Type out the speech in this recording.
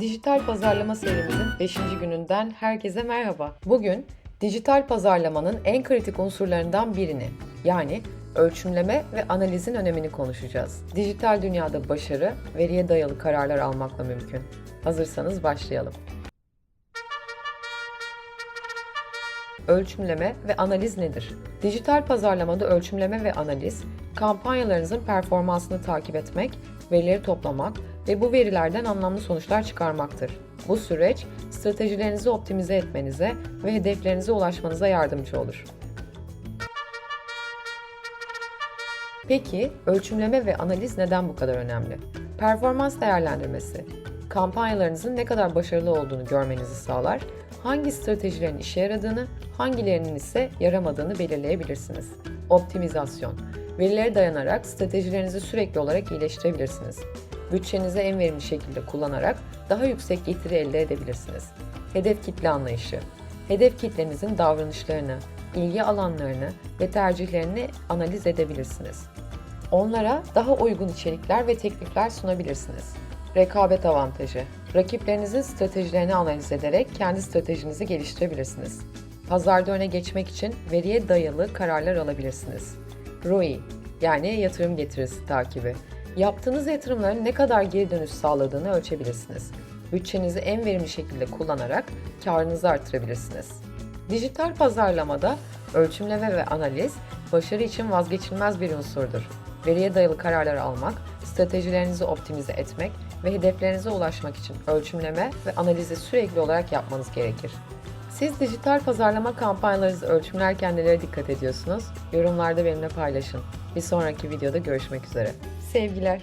Dijital pazarlama serimizin 5. gününden herkese merhaba. Bugün dijital pazarlamanın en kritik unsurlarından birini yani ölçümleme ve analizin önemini konuşacağız. Dijital dünyada başarı veriye dayalı kararlar almakla mümkün. Hazırsanız başlayalım. Ölçümleme ve analiz nedir? Dijital pazarlamada ölçümleme ve analiz, kampanyalarınızın performansını takip etmek, verileri toplamak ve bu verilerden anlamlı sonuçlar çıkarmaktır. Bu süreç stratejilerinizi optimize etmenize ve hedeflerinize ulaşmanıza yardımcı olur. Peki ölçümleme ve analiz neden bu kadar önemli? Performans değerlendirmesi, kampanyalarınızın ne kadar başarılı olduğunu görmenizi sağlar, hangi stratejilerin işe yaradığını, hangilerinin ise yaramadığını belirleyebilirsiniz. Optimizasyon, verilere dayanarak stratejilerinizi sürekli olarak iyileştirebilirsiniz. Bütçenizi en verimli şekilde kullanarak daha yüksek getiri elde edebilirsiniz. Hedef kitle anlayışı, hedef kitlenizin davranışlarını, ilgi alanlarını ve tercihlerini analiz edebilirsiniz. Onlara daha uygun içerikler ve teklifler sunabilirsiniz. Rekabet avantajı. Rakiplerinizin stratejilerini analiz ederek kendi stratejinizi geliştirebilirsiniz. Pazarda öne geçmek için veriye dayalı kararlar alabilirsiniz. ROI yani yatırım getirisi takibi. Yaptığınız yatırımların ne kadar geri dönüş sağladığını ölçebilirsiniz. Bütçenizi en verimli şekilde kullanarak karınızı artırabilirsiniz. Dijital pazarlamada ölçümleme ve analiz başarı için vazgeçilmez bir unsurdur. Veriye dayalı kararlar almak, stratejilerinizi optimize etmek ve hedeflerinize ulaşmak için ölçümleme ve analizi sürekli olarak yapmanız gerekir. Siz dijital pazarlama kampanyalarınızı ölçümlerken nelere dikkat ediyorsunuz? Yorumlarda benimle paylaşın. Bir sonraki videoda görüşmek üzere. Sevgiler.